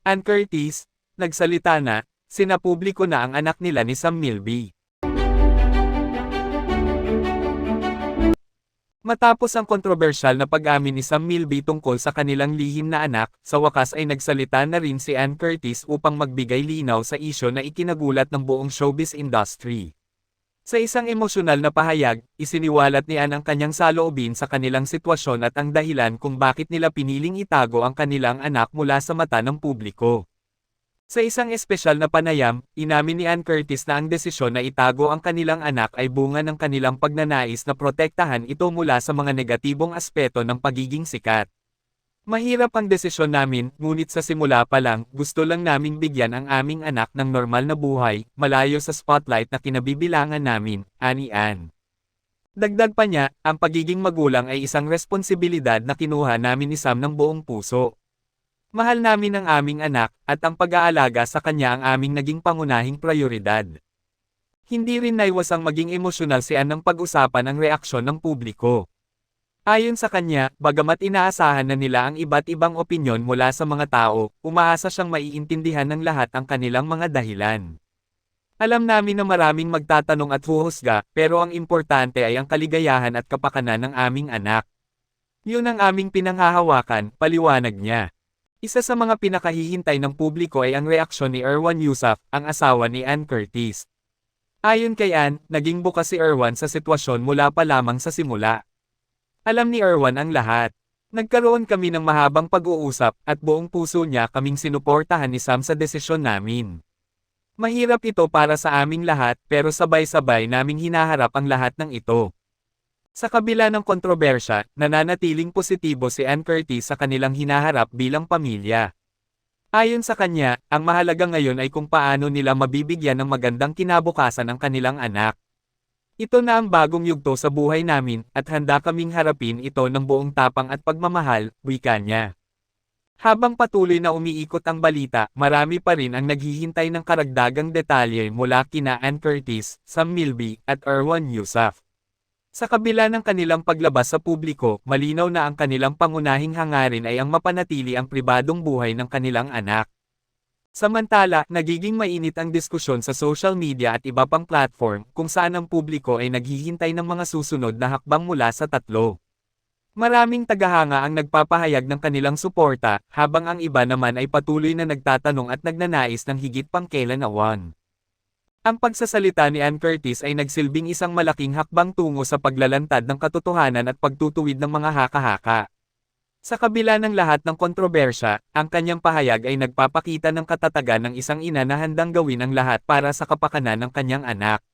Ann Curtis, nagsalita na, sinapubliko na ang anak nila ni Sam Milby. Matapos ang kontrobersyal na pag-amin ni Sam Milby tungkol sa kanilang lihim na anak, sa wakas ay nagsalita na rin si Ann Curtis upang magbigay linaw sa isyo na ikinagulat ng buong showbiz industry. Sa isang emosyonal na pahayag, isiniwalat ni Ann ang kanyang saloobin sa kanilang sitwasyon at ang dahilan kung bakit nila piniling itago ang kanilang anak mula sa mata ng publiko. Sa isang espesyal na panayam, inamin ni Ann Curtis na ang desisyon na itago ang kanilang anak ay bunga ng kanilang pagnanais na protektahan ito mula sa mga negatibong aspeto ng pagiging sikat. Mahirap ang desisyon namin, ngunit sa simula pa lang, gusto lang naming bigyan ang aming anak ng normal na buhay, malayo sa spotlight na kinabibilangan namin, ani Ann. Dagdag pa niya, ang pagiging magulang ay isang responsibilidad na kinuha namin ni Sam ng buong puso. Mahal namin ang aming anak, at ang pag-aalaga sa kanya ang aming naging pangunahing prioridad. Hindi rin naiwasang maging emosyonal si Ann ng pag-usapan ang reaksyon ng publiko. Ayon sa kanya, bagamat inaasahan na nila ang iba't ibang opinyon mula sa mga tao, umaasa siyang maiintindihan ng lahat ang kanilang mga dahilan. Alam namin na maraming magtatanong at huhusga, pero ang importante ay ang kaligayahan at kapakanan ng aming anak. Yun ang aming pinanghahawakan, paliwanag niya. Isa sa mga pinakahihintay ng publiko ay ang reaksyon ni Erwan Yusuf, ang asawa ni Ann Curtis. Ayon kay Ann, naging bukas si Erwan sa sitwasyon mula pa lamang sa simula. Alam ni Erwan ang lahat. Nagkaroon kami ng mahabang pag-uusap, at buong puso niya kaming sinuportahan ni Sam sa desisyon namin. Mahirap ito para sa aming lahat, pero sabay-sabay naming hinaharap ang lahat ng ito. Sa kabila ng kontrobersya, nananatiling positibo si Ann Curtis sa kanilang hinaharap bilang pamilya. Ayon sa kanya, ang mahalaga ngayon ay kung paano nila mabibigyan ng magandang kinabukasan ang kanilang anak. Ito na ang bagong yugto sa buhay namin, at handa kaming harapin ito ng buong tapang at pagmamahal, wika niya. Habang patuloy na umiikot ang balita, marami pa rin ang naghihintay ng karagdagang detalye mula kina Ann Curtis, Sam Milby, at Erwan Yusuf. Sa kabila ng kanilang paglabas sa publiko, malinaw na ang kanilang pangunahing hangarin ay ang mapanatili ang pribadong buhay ng kanilang anak. Samantala, nagiging mainit ang diskusyon sa social media at iba pang platform kung saan ang publiko ay naghihintay ng mga susunod na hakbang mula sa tatlo. Maraming tagahanga ang nagpapahayag ng kanilang suporta, habang ang iba naman ay patuloy na nagtatanong at nagnanais ng higit pang kailan awan. Ang pagsasalita ni Ann Curtis ay nagsilbing isang malaking hakbang tungo sa paglalantad ng katotohanan at pagtutuwid ng mga haka-haka. Sa kabila ng lahat ng kontrobersya, ang kanyang pahayag ay nagpapakita ng katatagan ng isang ina na handang gawin ang lahat para sa kapakanan ng kanyang anak.